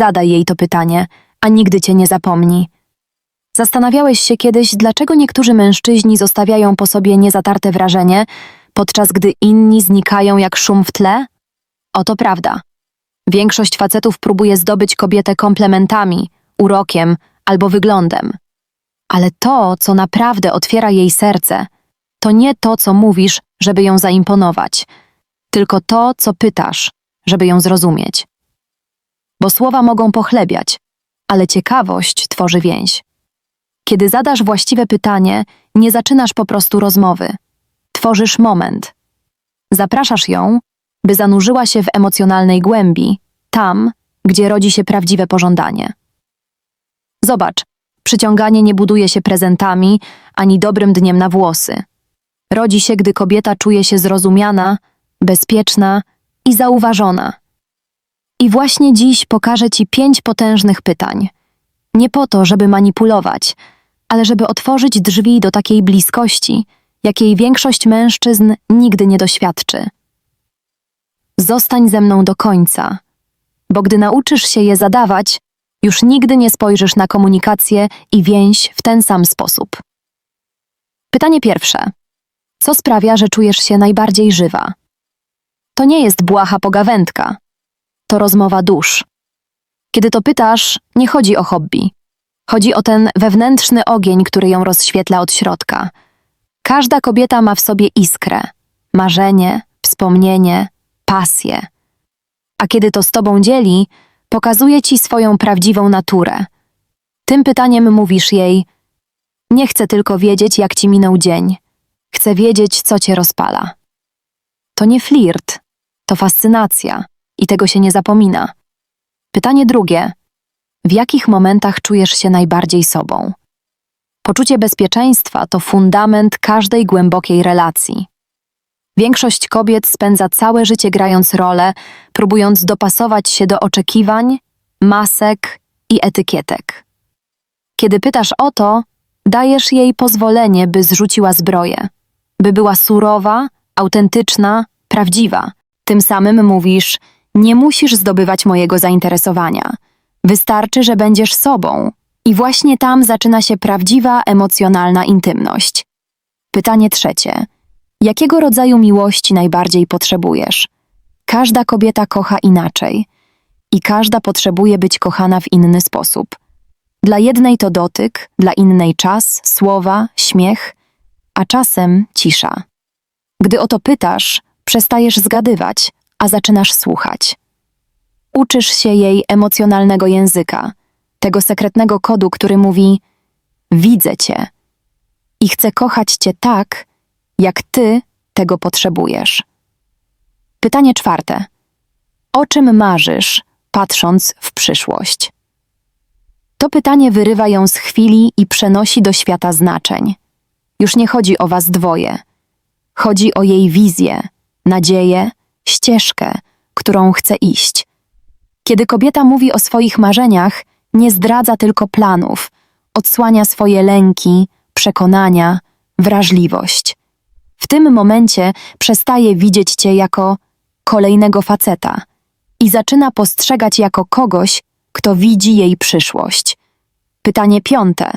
Zadaj jej to pytanie, a nigdy cię nie zapomni. Zastanawiałeś się kiedyś, dlaczego niektórzy mężczyźni zostawiają po sobie niezatarte wrażenie, podczas gdy inni znikają jak szum w tle? Oto prawda. Większość facetów próbuje zdobyć kobietę komplementami, urokiem albo wyglądem. Ale to, co naprawdę otwiera jej serce, to nie to, co mówisz, żeby ją zaimponować, tylko to, co pytasz, żeby ją zrozumieć. Bo słowa mogą pochlebiać, ale ciekawość tworzy więź. Kiedy zadasz właściwe pytanie, nie zaczynasz po prostu rozmowy. Tworzysz moment. Zapraszasz ją, by zanurzyła się w emocjonalnej głębi, tam, gdzie rodzi się prawdziwe pożądanie. Zobacz, przyciąganie nie buduje się prezentami ani dobrym dniem na włosy. Rodzi się, gdy kobieta czuje się zrozumiana, bezpieczna i zauważona. I właśnie dziś pokażę Ci pięć potężnych pytań. Nie po to, żeby manipulować, ale żeby otworzyć drzwi do takiej bliskości, jakiej większość mężczyzn nigdy nie doświadczy. Zostań ze mną do końca, bo gdy nauczysz się je zadawać, już nigdy nie spojrzysz na komunikację i więź w ten sam sposób. Pytanie pierwsze. Co sprawia, że czujesz się najbardziej żywa? To nie jest błaha pogawędka. To rozmowa dusz. Kiedy to pytasz, nie chodzi o hobby. Chodzi o ten wewnętrzny ogień, który ją rozświetla od środka. Każda kobieta ma w sobie iskrę, marzenie, wspomnienie, pasję. A kiedy to z tobą dzieli, pokazuje ci swoją prawdziwą naturę. Tym pytaniem mówisz jej: Nie chcę tylko wiedzieć, jak ci minął dzień. Chcę wiedzieć, co cię rozpala. To nie flirt, to fascynacja i tego się nie zapomina. Pytanie drugie: w jakich momentach czujesz się najbardziej sobą? Poczucie bezpieczeństwa to fundament każdej głębokiej relacji. Większość kobiet spędza całe życie grając rolę, próbując dopasować się do oczekiwań, masek i etykietek. Kiedy pytasz o to, dajesz jej pozwolenie, by zrzuciła zbroję, by była surowa, autentyczna, prawdziwa. Tym samym mówisz: Nie musisz zdobywać mojego zainteresowania. Wystarczy, że będziesz sobą. I właśnie tam zaczyna się prawdziwa emocjonalna intymność. Pytanie trzecie. Jakiego rodzaju miłości najbardziej potrzebujesz? Każda kobieta kocha inaczej i każda potrzebuje być kochana w inny sposób. Dla jednej to dotyk, dla innej czas, słowa, śmiech, a czasem cisza. Gdy o to pytasz, przestajesz zgadywać, a zaczynasz słuchać. Uczysz się jej emocjonalnego języka, tego sekretnego kodu, który mówi: Widzę cię i chcę kochać cię tak, jak ty tego potrzebujesz. Pytanie czwarte. O czym marzysz, patrząc w przyszłość? To pytanie wyrywa ją z chwili i przenosi do świata znaczeń. Już nie chodzi o was dwoje. Chodzi o jej wizję, nadzieję, ścieżkę, którą chce iść. Kiedy kobieta mówi o swoich marzeniach, nie zdradza tylko planów, odsłania swoje lęki, przekonania, wrażliwość. W tym momencie przestaje widzieć cię jako kolejnego faceta i zaczyna postrzegać jako kogoś, kto widzi jej przyszłość. Pytanie piąte.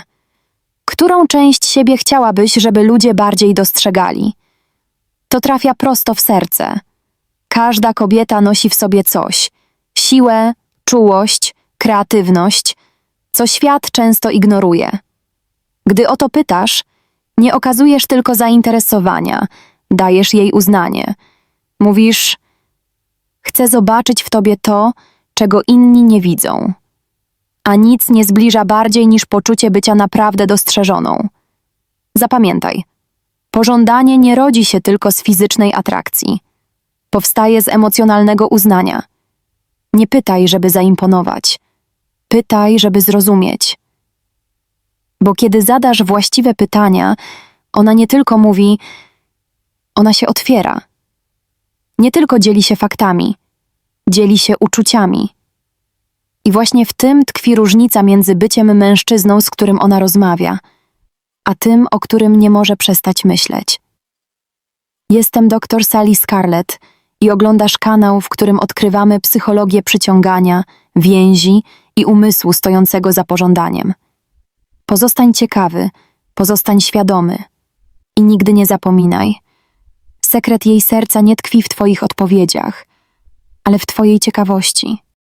Którą część siebie chciałabyś, żeby ludzie bardziej dostrzegali? To trafia prosto w serce. Każda kobieta nosi w sobie coś siłę, czułość, kreatywność, co świat często ignoruje. Gdy o to pytasz, nie okazujesz tylko zainteresowania, dajesz jej uznanie. Mówisz: Chcę zobaczyć w tobie to, czego inni nie widzą. A nic nie zbliża bardziej niż poczucie bycia naprawdę dostrzeżoną. Zapamiętaj, pożądanie nie rodzi się tylko z fizycznej atrakcji. Powstaje z emocjonalnego uznania. Nie pytaj, żeby zaimponować. Pytaj, żeby zrozumieć. Bo kiedy zadasz właściwe pytania, ona nie tylko mówi, ona się otwiera. Nie tylko dzieli się faktami, dzieli się uczuciami. I właśnie w tym tkwi różnica między byciem mężczyzną, z którym ona rozmawia, a tym, o którym nie może przestać myśleć. Jestem dr Sally Scarlett i oglądasz kanał, w którym odkrywamy psychologię przyciągania, więzi i umysłu stojącego za pożądaniem. Pozostań ciekawy, pozostań świadomy i nigdy nie zapominaj. Sekret jej serca nie tkwi w Twoich odpowiedziach, ale w Twojej ciekawości.